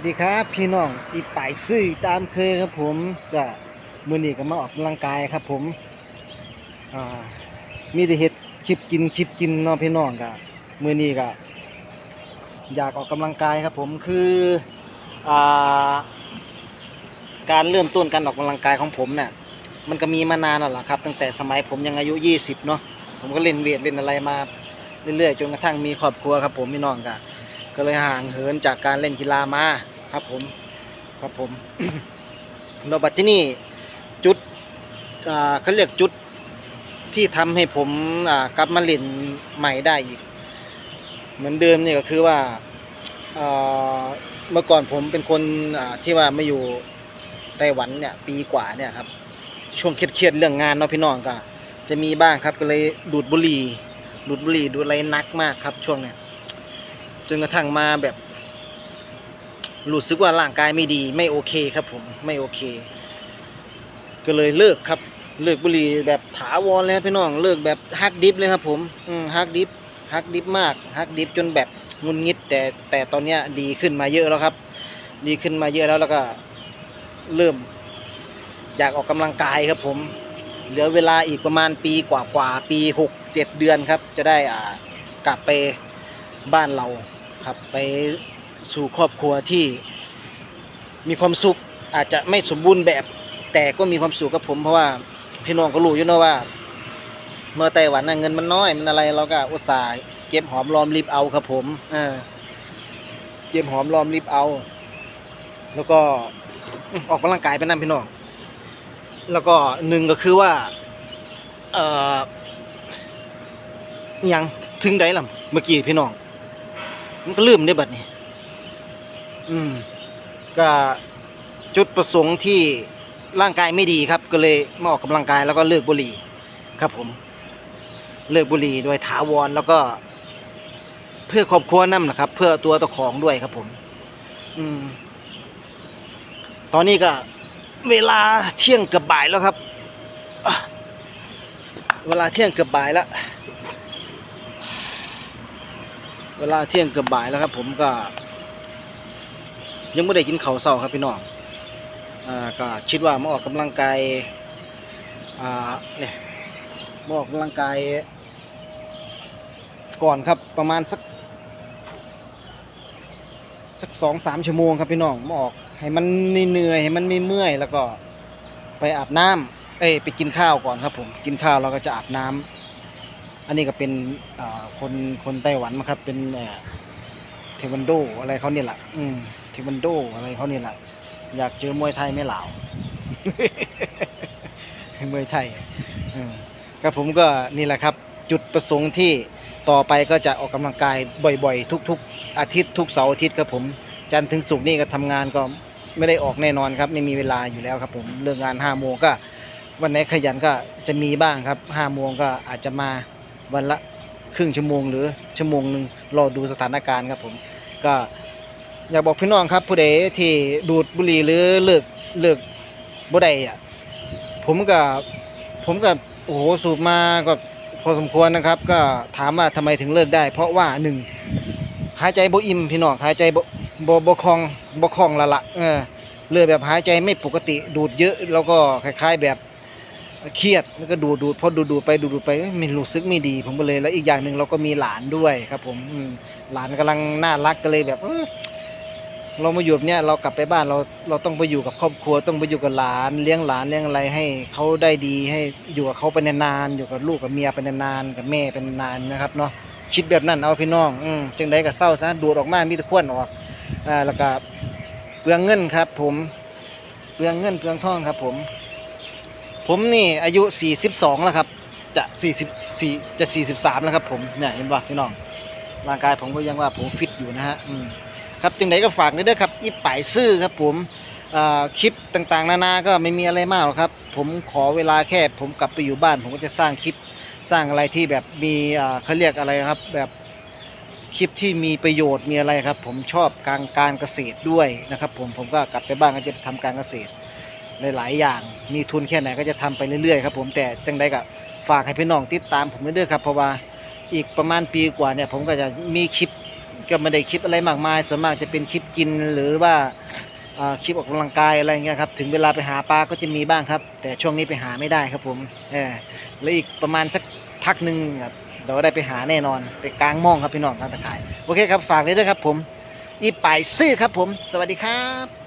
วัสดีครับ พี่น้องที่ป่ายซื่อตามเคยครับผมก็มือนี้ก็มาออกกำลังกายครับผมมีแต่เห็ดคลิปกินคลิปกินเนาะพี่น้องก็มือนี้ก็อยากออกกำลังกายครับผมคืออการเริ่มต้นการออกกำลังกายของผมเนี่ยมันก็มีมานานแล้วล่ะครับ ตั้งแต่สมัยผมยังอายุ 20เนาะผมก็เล่นเวทเล่นอะไรมาเรื่อยๆจนกระทั่งมีครอบครัวครับผมพี่น้องก็ ก็เลยห่างเหินจากการเล่นกีฬามาครับผมครับผมเราบัดที่นี่จุดเขาเรียกจุดที่ทำให้ผมกลับมาเล่นใหม่ได้อีก เหมือนเดิมเนี่ยก็คือว่าเมื่อก่อนผมเป็นคนที่ว่ามาอยู่ไต้หวันเนี่ยปีกว่าเนี่ยครับช่วงเครียดๆเรื่องงานเนาะพี่น้องก็จะมีบ้างครับก็เลยดูดบุหรี่ดูดบุหรี่ดูอะไรนักมากครับช่วงเนี้ย จนกระทั่งมาแบบรู้สึกว่าร่างกายไม่ดีไม่โอเคครับผมไม่โอเค ก็เลยเลิกครับเลิกบุหรี่แบบถาวรเลยครับพี่น้องเลิกแบบฮักดิฟเลยครับผมอืมฮักดิฟฮักดิฟมากฮักดิฟจนแบบงุนงิด แต่แต่ตอนเนี้ยดีขึ้นมาเยอะแล้วครับ ดีขึ้นมาเยอะแล้วแล้วก็เริ่ม อยากออกกำลังกายครับผม เหลือเวลาอีกประมาณปีกว่าๆปีหกเจ็ดเดือนครับ จะได้อ่ากลับไปบ้านเรา ครับ ไปสู่ครอบครัวที่มีความสุขอาจจะไม่สมบูรณ์แบบ แต่ก็มีความสุขกับผมเพราะว่าพี่น้องก็รู้อยู่เนอะว่า เมื่อไต้หวันน่ะเงินมันน้อยมันอะไรเราก็อุตส่าห์เก็บหอมรอมริบเอาครับผมเออเก็บหอมรอมริบเอา แล้วก็ออกกำลังกายไปนั่นพี่น้องแล้วก็หนึ่งก็คือว่าเอ่อยังถึงได้ล่ะเมื่อกี้พี่น้อง มันก็ลืมได้บัดนี้ อืม ก็จุดประสงค์ที่ร่างกายไม่ดีครับ ก็เลยมาออกกำลังกายแล้วก็เลิกบุหรี่ ครับผม เลิกบุหรี่โดยถาวรแล้วก็ เพื่อครอบครัวนั่นนะครับ เพื่อตัวตะของด้วยครับผม อืม ตอนนี้ก็ เวลาเที่ยงเกือบบ่ายแล้วครับ เวลาเที่ยงเกือบบ่ายแล้ว เวลาเที่ยงเกือบบ่ายแล้วครับ ผมก็ ยังไม่ได้กินข้าวเช้าครับพี่น้องอ่าก็คิดว่ามาออกกำลังกายอ่าเนี่ยมาออกกำลังกาย ก่อนครับประมาณสัก สักสองสามชั่วโมงครับพี่น้องมาออกให้มันเหนื่อยให้มันไม่เมื่อยแล้วก็ไปอาบน้ำเอ้ยไปกินข้าวก่อนครับผมกินข้าวเราก็จะอาบน้ำ อันนี้ก็เป็นคนคนไต้หวันมั้งครับ เป็นเทควันโดอะไรเขาเนี่ยแหละอืมเทควันโดอะไรเขาเนี่ยแหละอยากเจอมวยไทยไม่เหลามวยไทยอืมก็ผมก็นี่แหละครับ จุดประสงค์ที่ต่อไปก็จะออกกำลังกายบ่อยๆ ทุก ๆ อาทิตย์ทุกเสาร์อาทิตย์ครับผมจันทร์ถึงศุกร์นี่ก็ทำงานก็ไม่ได้ออกแน่นอนครับไม่มีเวลาอยู่แล้วครับผมเลิกงานห้าโมงก็วันไหนขยันก็จะมีบ้างครับห้าโมงก็อาจจะมา วันละครึ่งชั่วโมงหรือชั่วโมงหนึ่งรอดูสถานการณ์ครับผมก็อยากบอกพี่น้องครับผู้ใดที่ดูดบุหรี่หรือเลิกเลิกบ่ได้อะผมก็ผมก็โอ้โหสูบมาก็พอสมควรนะครับ ก็ถามว่าทำไมถึงเลิกได้ เพราะว่าหนึ่งหายใจบ่อิ่มพี่น้องหายใจบ่บ่บ่คล่องบ่คล่องละละเออเลยแบบหายใจไม่ปกติดูดเยอะ แล้วก็คล้ายๆแบบ เครียดแล้วก็ดูดูพอดูดูไปดูดูไปเอ้ยไม่รู้สึกไม่ดี ผมก็เลยแล้วอีกอย่างหนึ่งเราก็มีหลานด้วยครับ ผมหลานกำลังน่ารักก็เลยแบบเรามาอยู่แบบเนี้ยเรากลับไปบ้านเราเราต้องไปอยู่กับครอบครัวต้องไปอยู่กับหลาน เลี้ยงหลานเลี้ยงอะไรให้เขาได้ดีให้อยู่กับเขาไปนานๆอยู่กับลูกกับเมียไปนานๆกับแม่เป็นนานๆนะครับเนาะคิดแบบนั้นเอาพี่น้องอืจึงได้กับเศร้าซะดูดออกมามีตะควนออกอ่าแล้วก็เปลืองเงินครับ ผมเปลืองเงินเปลืองทองครับ ผม ผมนี่อายุ 42 แล้วครับ จะ 44 จะ 43 แล้วครับผม เนี่ยเห็นป่ะพี่น้อง ร่างกายผมก็ยังว่าผมฟิตอยู่นะฮะครับจึงไหนก็ฝากด้วยเด้อครับ อีป่ายซื่อครับผมคลิปต่างๆ นานาก็ไม่มีอะไรมากหรอกครับ ผมขอเวลาแค่ผมกลับไปอยู่บ้าน ผมก็จะสร้างคลิปสร้างอะไรที่แบบมีเขาเรียกอะไรครับแบบคลิปที่มีประโยชน์มีอะไรครับ ผมชอบการการเกษตรด้วยนะครับ ผมผมก็กลับไปบ้านก็จะทำการเกษตร หลายๆอย่าง มีทุนแค่ไหนก็จะทำไปเรื่อยๆครับผมแต่จังใดก็ฝากให้พี่น้องติดตามผมเรื่อยๆครับเพราะว่าอีกประมาณปีกว่าเนี่ยผมก็จะมีคลิปก็ไม่ได้คลิปอะไรมากมายส่วนมากจะเป็นคลิปกินหรือว่าคลิปออกกำลังกายอะไรเงี้ยครับถึงเวลาไปหาปลาก็จะมีบ้างครับ แต่ช่วงนี้ไปหาไม่ได้ครับผมเออแล้วอีกประมาณสักพักหนึ่งครับเราได้ไปหาแน่นอนไปกลางม่องครับพี่น้องทางตะข่ายโอเคครับฝากเลยด้วยครับผมอีป่ายซื่อครับผม สวัสดีครับ